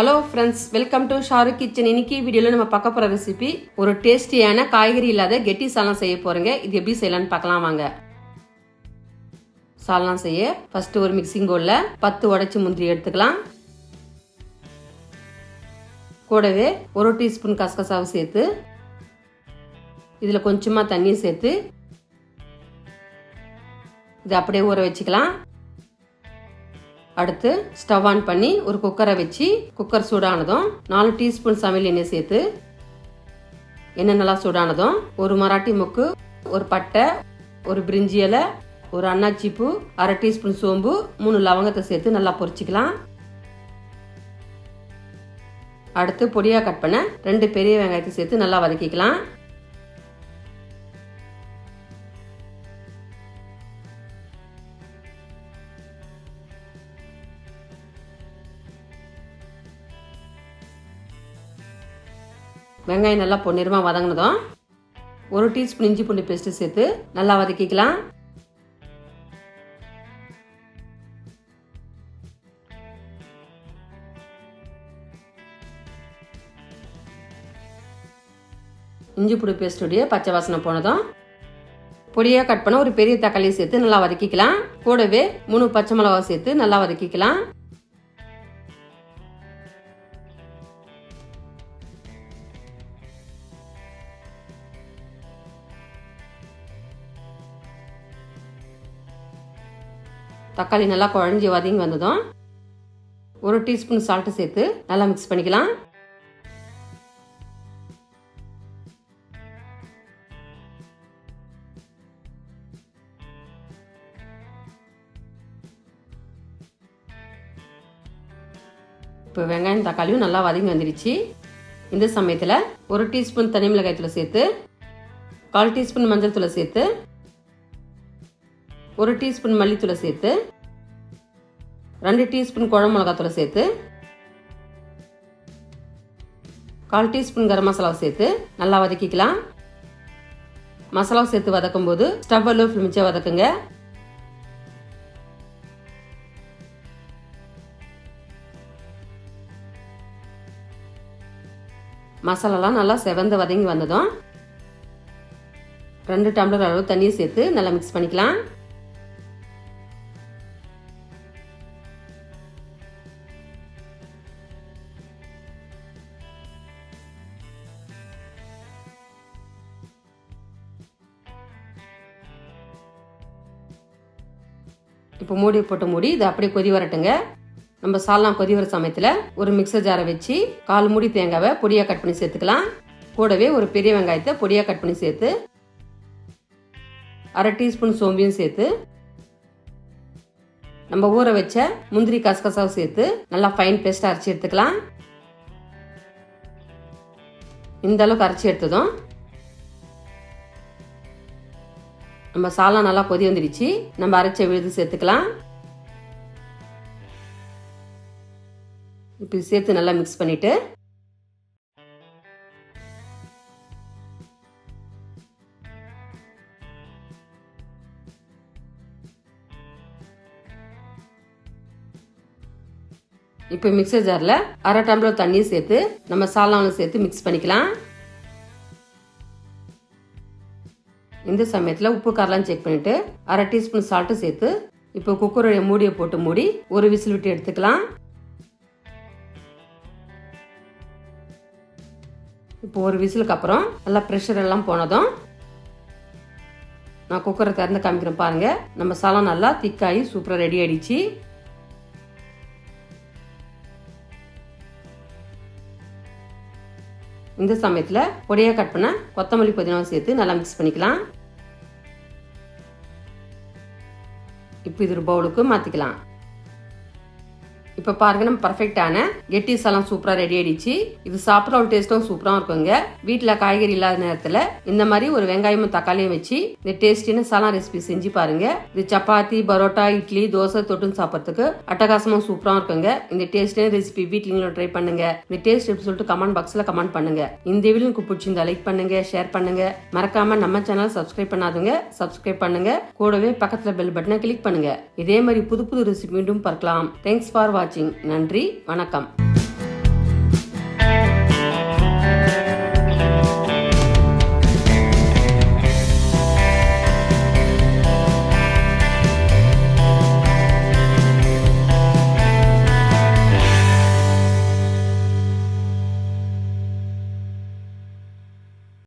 Hello friends welcome to Shahrukh kitchen இன்னைக்கு வீடியோவில் நம்ம பார்க்க போகிற ரெசிபி ஒரு டேஸ்டியான காய்கறி இல்லாத கெட்டி சாலம் செய்ய போகிறேங்க இது எப்படி செய்யலாம்னு பார்க்கலாம் வாங்க. சால்னா செய்ய ஃபர்ஸ்ட் ஒரு மிக்சிங் பவுலில் பத்து உடைச்சி முந்திரி எடுத்துக்கலாம். கூடவே ஒரு டீஸ்பூன் கசகசாவை சேர்த்து இதில் கொஞ்சமாக தண்ணியை சேர்த்து இதை அப்படியே ஊற வச்சுக்கலாம். அடுத்து ஸ்டவ் ஆன் பண்ணி ஒரு குக்கரை வச்சு குக்கர் சூடானதும் நாலு டீஸ்பூன் சமையல் எண்ணெய் சேர்த்து எண்ணெய் நல்லா சூடானதும் ஒரு மராட்டி முக்கு ஒரு பட்டை ஒரு பிரிஞ்சி இலை ஒரு அன்னாச்சி பூ அரை டீஸ்பூன் சோம்பு மூணு லவங்கத்தை சேர்த்து நல்லா பொரிச்சிக்கலாம். அடுத்து பொடியாக கட் பண்ண ரெண்டு பெரிய வெங்காயத்தை சேர்த்து நல்லா வதக்கிக்கலாம். வெங்காயம் நல்லா பொன்னிறமாக வதங்கினதும் ஒரு டீஸ்பூன் இஞ்சி பூண்டு பேஸ்ட்டு சேர்த்து நல்லா வதக்கிக்கலாம். இஞ்சி பூண்டு பேஸ்ட்டுடைய பச்சை வாசனை போனதும் பொடியாக கட் பண்ண ஒரு பெரிய தக்காளியை சேர்த்து நல்லா வதக்கிக்கலாம். கூடவே மூணு பச்சை மிளகா சேர்த்து நல்லா வதக்கிக்கலாம். தக்காளி நல்லா குழஞ்சி வதங்கி வந்ததும் ஒரு டீஸ்பூன் சால்ட்டு சேர்த்து நல்லா மிக்ஸ் பண்ணிக்கலாம். இப்போ வெங்காயம் தக்காளியும் நல்லா வதங்கி வந்துடுச்சு இந்த சமயத்தில் ஒரு டீஸ்பூன் தனி மிளகாய் தூளை சேர்த்து கால் டீஸ்பூன் மஞ்சள் தூளை சேர்த்து ஒரு டீஸ்பூன் மல்லித்தூளை சேர்த்து ரெண்டு டீஸ்பூன் குழம்பு மிளகாத்தூளை சேர்த்து கால் டீஸ்பூன் கரம் மசாலாவை சேர்த்து நல்லா வதக்கிக்கலாம். மசாலாவை சேர்த்து வதக்கும் போது ஸ்டவ் லோ ஃபிலிமிச்சா வதக்குங்க. மசாலாலாம் நல்லா செவந்து வதங்கி வந்ததும் ரெண்டு டம்ளர் அளவு தண்ணியை சேர்த்து நல்லா மிக்ஸ் பண்ணிக்கலாம். இப்போ மூடி போட்டு மூடி இது அப்படியே கொதி வரட்டுங்க. நம்ம சால்னா கொதி வர சமயத்தில் ஒரு மிக்சர் ஜாரை வச்சு கால் மூடி தேங்காவை பொடியாக கட் பண்ணி சேர்த்துக்கலாம். கூடவே ஒரு பெரிய வெங்காயத்தை பொடியாக கட் பண்ணி சேர்த்து அரை டீஸ்பூன் சோம்பியும் சேர்த்து நம்ம ஊற வச்ச முந்திரி கசகசாவும் சேர்த்து நல்லா ஃபைன் பேஸ்ட் அரைச்சி எடுத்துக்கலாம். இந்த அளவுக்கு அரைச்சி எடுத்ததும் நம்ம சாலம் நல்லா கொதி வந்துடுச்சு. நம்ம அரைச்ச விழுது சேர்த்துக்கலாம். இப்போ சேர்த்து நல்லா மிக்ஸ் பண்ணிட்டு. இப்போ மிக்சர் ஜாரில் அரை டம்ளர் தண்ணியும் சேர்த்து நம்ம சாலாவில் சேர்த்து மிக்ஸ் பண்ணிக்கலாம். இந்த சமயத்தில் உப்பு காரெலாம் செக் பண்ணிவிட்டு அரை டீஸ்பூன் சால்ட்டு சேர்த்து இப்போ குக்கருடைய மூடியை போட்டு மூடி ஒரு விசில் விட்டு எடுத்துக்கலாம். இப்போ ஒரு விசிலுக்கு அப்புறம் நல்லா ப்ரெஷர் எல்லாம் போனதும் நான் குக்கரை திறந்து காமிக்கிறேன் பாருங்க. நம்ம சாலம் நல்லா திக்காகி சூப்பராக ரெடி ஆயிடுச்சு. இந்த சமயத்தில் பொடியாக கட் பண்ண கொத்தமல்லி புதினாவும் சேர்த்து நல்லா மிக்ஸ் பண்ணிக்கலாம். இப்போ இது ஒரு பவுலுக்கு மாற்றிக்கலாம் இப்போ பாருங்க நம்ம பர்ஃபெக்டான கெட்டிஸ் எல்லாம் சூப்பராக ரெடி ஆயிடுச்சு. இது சாப்பிட்ற ஒரு டேஸ்ட்டும் சூப்பராக இருக்குங்க. வீட்டில் காய்கறி இல்லாத நேரத்தில் இந்த மாதிரி ஒரு வெங்காயமும் தக்காளியும் வச்சு இந்த டேஸ்டின சாலம் ரெசிபி செஞ்சு பாருங்க. இது சப்பாத்தி பரோட்டா இட்லி தோசை தொட்டுன்னு சாப்பிட்றதுக்கு அட்டகாசமாக சூப்பராக இருக்குங்க. இந்த டேஸ்டின ரெசிபி வீட்டில் ட்ரை பண்ணுங்க. இந்த டேஸ்ட் எப்படி சொல்லிட்டு கமெண்ட் பாக்ஸில் கமெண்ட் பண்ணுங்க. இந்த வீடியோ உங்களுக்கு பிடிச்சிருந்தா லைக் பண்ணுங்க ஷேர் பண்ணுங்க. மறக்காம நம்ம சேனல் சப்ஸ்கிரைப் பண்ணாதுங்க. சப்ஸ்கிரைப் பண்ணுங்க. கூடவே பக்கத்தில் பெல் பட்டனை கிளிக் பண்ணுங்க. இதே மாதிரி புது புது ரெசிபி மீண்டும் பார்க்கலாம். தேங்க்ஸ் ஃபார் வாட்சிங் நன்றி. வணக்கம்.